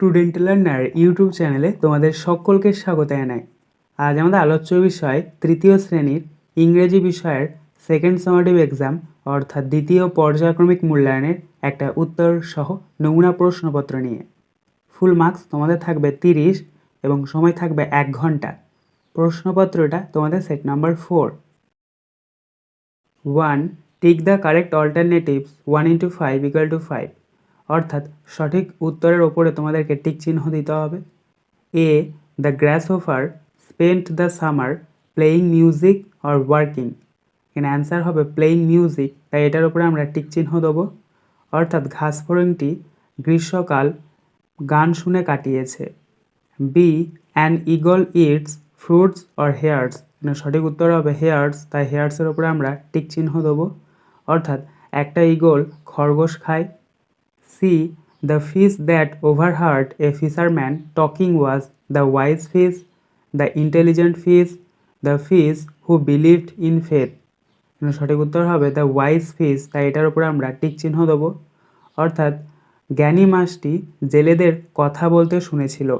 Student learner YouTube চ্যানেলে তোমাদের সকলকে স্বাগত জানাই। আজ আমাদের আলোচ্য বিষয় তৃতীয় শ্রেণির ইংরেজি বিষয়ের সেকেন্ড সামাটিভ এক্সাম অর্থাৎ দ্বিতীয় পর্যায়ক্রমিক মূল্যায়নের একটা উত্তর সহ নমুনা প্রশ্নপত্র নিয়ে। ফুল মার্কস তোমাদের থাকবে তিরিশ এবং সময় থাকবে এক ঘণ্টা। প্রশ্নপত্রটা তোমাদের set number four one tick the correct alternatives one into five equal to five অর্থাৎ সঠিক উত্তরের ওপরে তোমাদেরকে টিক চিহ্ন দিতে হবে। A the grasshopper spent the summer playing music or working এখানে অ্যান্সার হবে প্লেয়িং মিউজিক তাই এটার উপরে আমরা টিক চিহ্ন দেবো। অর্থাৎ ঘাস ফড়িংটি গ্রীষ্মকাল গান শুনে কাটিয়েছে। B an eagle eats fruits or hares মানে সঠিক উত্তর হবে হেয়ার্স তাই হেয়ার্সের উপরে আমরা টিক চিহ্ন দেবো। অর্থাৎ একটা ইগল খরগোশ খায় C the fish that overheard a fisherman talking was the wise fish the intelligent fish the fish who believed in faith সঠিক উত্তর হবে দ্য ওয়াইজ ফিস তাই এটার উপরে আমরা টিক চিহ্ন দেবো। অর্থাৎ জ্ঞানী মাছটি জেলেদের কথা বলতে শুনেছিল।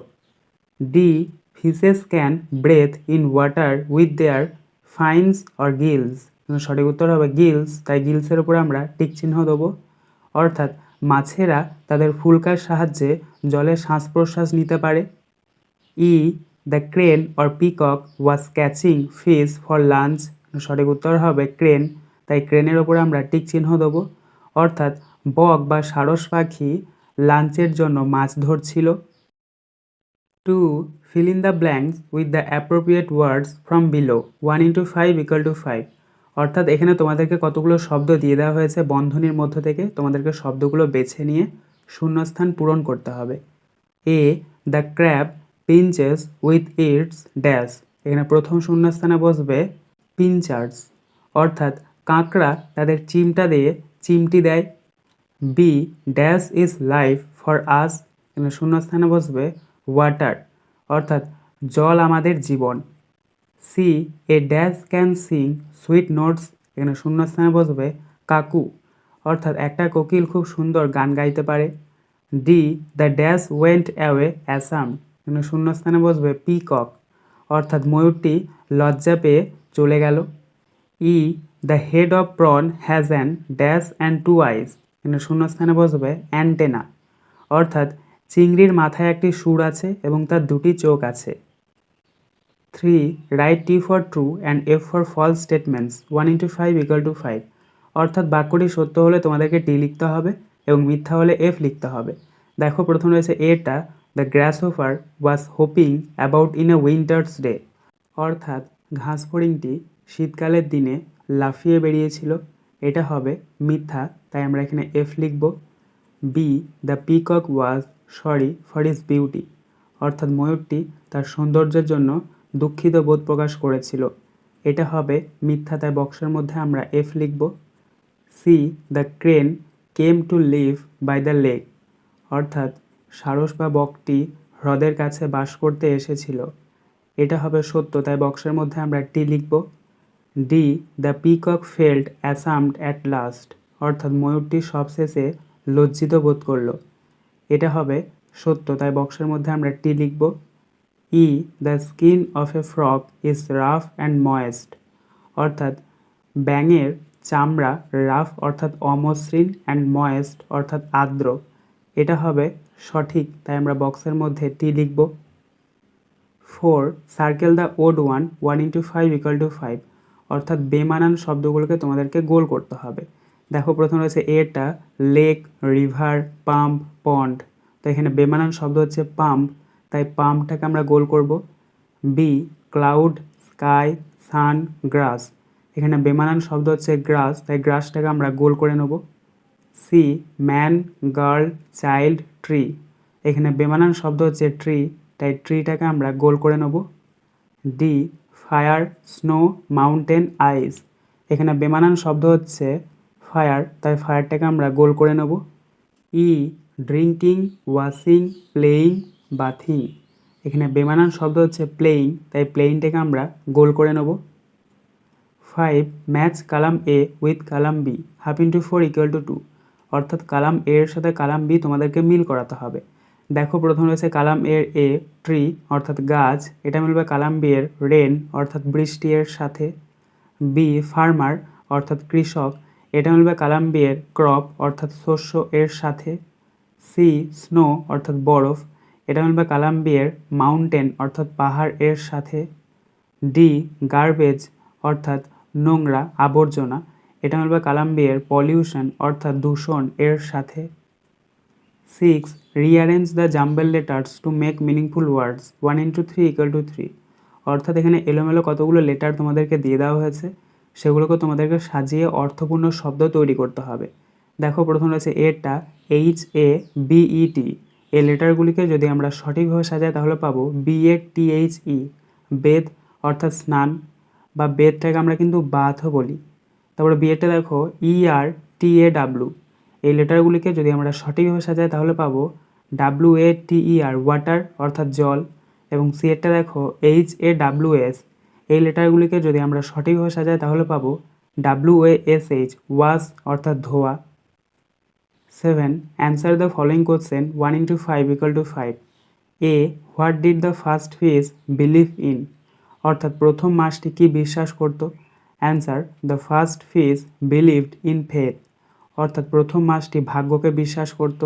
D fishes can breathe in water with their fins or gills সঠিক উত্তর হবে গিলস তাই গিলসের উপরে আমরা টিক চিহ্ন দেবো। অর্থাৎ মাছেরা তাদের ফুলকার সাহায্যে জলে শ্বাস প্রশ্বাস নিতে পারে। E, the crane or peacock was catching fish for lunch. সঠিক উত্তর হবে ক্রেন, তাই ক্রেনের ওপরে আমরা টিক চিহ্ন দেবো। অর্থাৎ বক বা সারস পাখি লাঞ্চের জন্য মাছ ধরছিল। Two, fill in the blanks with the appropriate words from below. One into five equal to five. অর্থাৎ এখানে তোমাদেরকে কতগুলো শব্দ দিয়ে দেওয়া হয়েছে বন্ধনীর মধ্য থেকে, তোমাদেরকে শব্দগুলো বেছে নিয়ে শূন্যস্থান পূরণ করতে হবে। A the crab pinches with its dash এখানে প্রথম শূন্যস্থানে বসবে পিঞ্চার্স অর্থাৎ কাঁকড়া তাদের চিমটা দিয়ে চিমটি দেয়। B dash is life for us এখানে শূন্যস্থানে বসবে ওয়াটার অর্থাৎ জল আমাদের জীবন। C a dash can sing sweet notes এখানে শূন্যস্থানে বসবে কাকু। অর্থাৎ একটা কোকিল খুব সুন্দর গান গাইতে পারে। D the dash went away ashamed এখানে শূন্যস্থানে বসবে পিকক অর্থাৎ ময়ূরটি লজ্জা পেয়ে চলে গেল। E the head of prawn has an dash and two eyes এখানে শূন্যস্থানে বসবে অ্যান্টেনা অর্থাৎ চিংড়ির মাথায় একটি সুর আছে এবং তার দুটি চোখ আছে। Three write T for true and F for false statements one into five equal to five অর্থাৎ বাক্যটি সত্য হলে তোমাদেরকে টি লিখতে হবে এবং মিথ্যা হলে এফ লিখতে হবে। দেখো, প্রথম রয়েছে এটা the grasshopper was hopping about in a winter's day অর্থাৎ ঘাস ফড়িংটি শীতকালের দিনে লাফিয়ে বেরিয়েছিল। এটা হবে মিথ্যা, তাই আমরা এখানে এফ লিখব। B the peacock was sorry for its beauty অর্থাৎ ময়ূরটি তার সৌন্দর্যের জন্য দুঃখিত বোধ প্রকাশ করেছিল। এটা হবে মিথ্যা, তাই বক্সের মধ্যে আমরা এফ লিখব। C the crane came to live by the lake অর্থাৎ সারস বা বকটি হ্রদের কাছে বাস করতে এসেছিল। এটা হবে সত্য, তাই বক্সের মধ্যে আমরা টি লিখব। D the peacock felt ashamed at last অর্থাৎ ময়ূরটি সবশেষে লজ্জিত বোধ করল। এটা হবে সত্য, তাই বক্সের মধ্যে আমরা টি লিখব। E the skin of a frog is rough and moist অর্থাৎ, ব্যাঙের চামড়া রাফ অর্থাৎ অমসৃণ অ্যান্ড ময়েস্ট অর্থাৎ আর্দ্র। এটা হবে সঠিক, তাই আমরা বক্সের মধ্যে টি লিখব। Four circle the odd one one into five equal to five অর্থাৎ, বেমানান শব্দগুলোকে তোমাদেরকে গোল করতে হবে। দেখো, প্রথম রয়েছে এটা লেক রিভার পাম্প পন্ড তো এখানে বেমানান শব্দ হচ্ছে পাম্প তাই পাম্পটাকে আমরা গোল করব। B cloud sky sun grass এখানে বেমানান শব্দ হচ্ছে গ্রাস তাই গ্রাসটাকে আমরা গোল করে নেব। C man girl child tree এখানে বেমানান শব্দ হচ্ছে ট্রি তাই ট্রিটাকে আমরা গোল করে নেব। D fire snow mountain ice এখানে বেমানান শব্দ হচ্ছে ফায়ার তাই ফায়ারটাকে আমরা গোল করে নেব। E drinking washing playing bathing এখানে বেমানান শব্দ হচ্ছে প্লেয়িং তাই প্লেয়িংটাকে আমরা গোল করে নেব। Five match column A with column B half into four equal to two two column A এর সাথে কালাম বি তোমাদেরকে মিল করাতে হবে। দেখো প্রথম রয়েছে কালাম এর এ ট্রি অর্থাৎ গাছ, এটা মিলবে কালাম বি এর রেন অর্থাৎ বৃষ্টি এর সাথে। বি ফার্মার অর্থাৎ কৃষক, এটা মিলবে কালাম বি এর ক্রপ অর্থাৎ শস্য এর সাথে। সি স্নো অর্থাৎ বরফ এটা মিলবে কালাম মাউন্টেন অর্থাৎ পাহাড় এর সাথে ডি গার্বেজ অর্থাৎ নোংরা আবর্জনা। এটা মিলবে কালাম পলিউশন অর্থাৎ দূষণ এর সাথে। Six rearrange the jumbled letters to make meaningful words one into three equal to three অর্থাৎ এখানে এলোমেলো কতগুলো লেটার তোমাদেরকে দিয়ে দেওয়া হয়েছে, সেগুলোকে তোমাদেরকে সাজিয়ে অর্থপূর্ণ শব্দ তৈরি করতে হবে। দেখো প্রথম রয়েছে এটা এইচ এ বিইটি এই লেটারগুলিকে যদি আমরা সঠিকভাবে সাজাই, তাহলে পাবো B A T H E বেদ অর্থাৎ স্নান, বা বেদটাকে আমরা কিন্তু বাথও বলি। তারপরে বিয়েটা দেখো ই আর টি এ ডাব্লু এই লেটারগুলিকে যদি আমরা সঠিকভাবে সাজাই, তাহলে পাবো ডাব্লু এ টি ই আর ওয়াটার অর্থাৎ জল, এবং সি এরটা দেখো এইচ এ ডাব্লু এস এই লেটারগুলিকে যদি আমরা সঠিকভাবে সাজাই, তাহলে পাবো W A S H wash অর্থাৎ ধোয়া। Seven answer the following question one into five equal to five A what did the first fish believe in অর্থাৎ প্রথম মাসটি কি বিশ্বাস করত? Answer the first fish believed in faith অর্থাৎ প্রথম মাসটি ভাগ্যকে বিশ্বাস করত।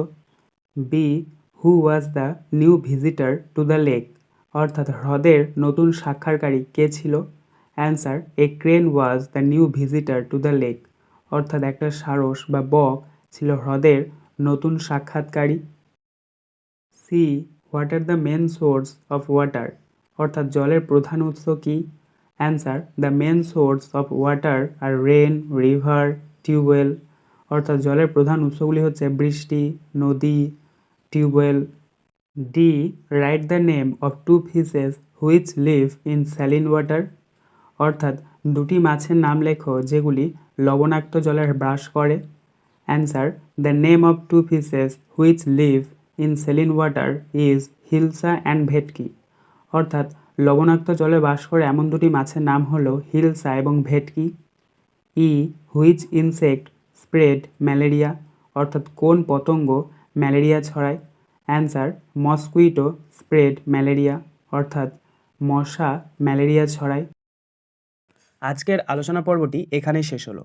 B who was the new visitor to the lake অর্থাৎ হ্রদের নতুন সাক্ষাৎকারী কে ছিল? Answer a crane was the new visitor to the lake অর্থাৎ একটা সারস বা বক ছিল হ্রদের নতুন সাক্ষাৎকারী। C what are the main source of water অর্থাৎ জলের প্রধান উৎস কী? Answer the main source of water are rain river tubewell অর্থাৎ জলের প্রধান উৎসগুলি হচ্ছে বৃষ্টি, নদী tubewell D write the name of two fishes which live in saline water অর্থাৎ দুটি মাছের নাম লেখো যেগুলি লবণাক্ত জলের ব্রাশ করে। Answer the name of two fishes which live in saline water is hilsa and bhetki অর্থাৎ, লবণাক্ত জলে বাস করে এমন দুটি মাছের নাম হলো হিলসা এবং bhetki E which insect spread malaria অর্থাৎ, কোন পতঙ্গ ম্যালেরিয়া ছড়ায়? অ্যান্সার মসকুইটো স্প্রেড ম্যালেরিয়া অর্থাৎ, মশা ম্যালেরিয়া ছড়ায়। আজকের আলোচনা পর্বটি এখানেই শেষ হলো।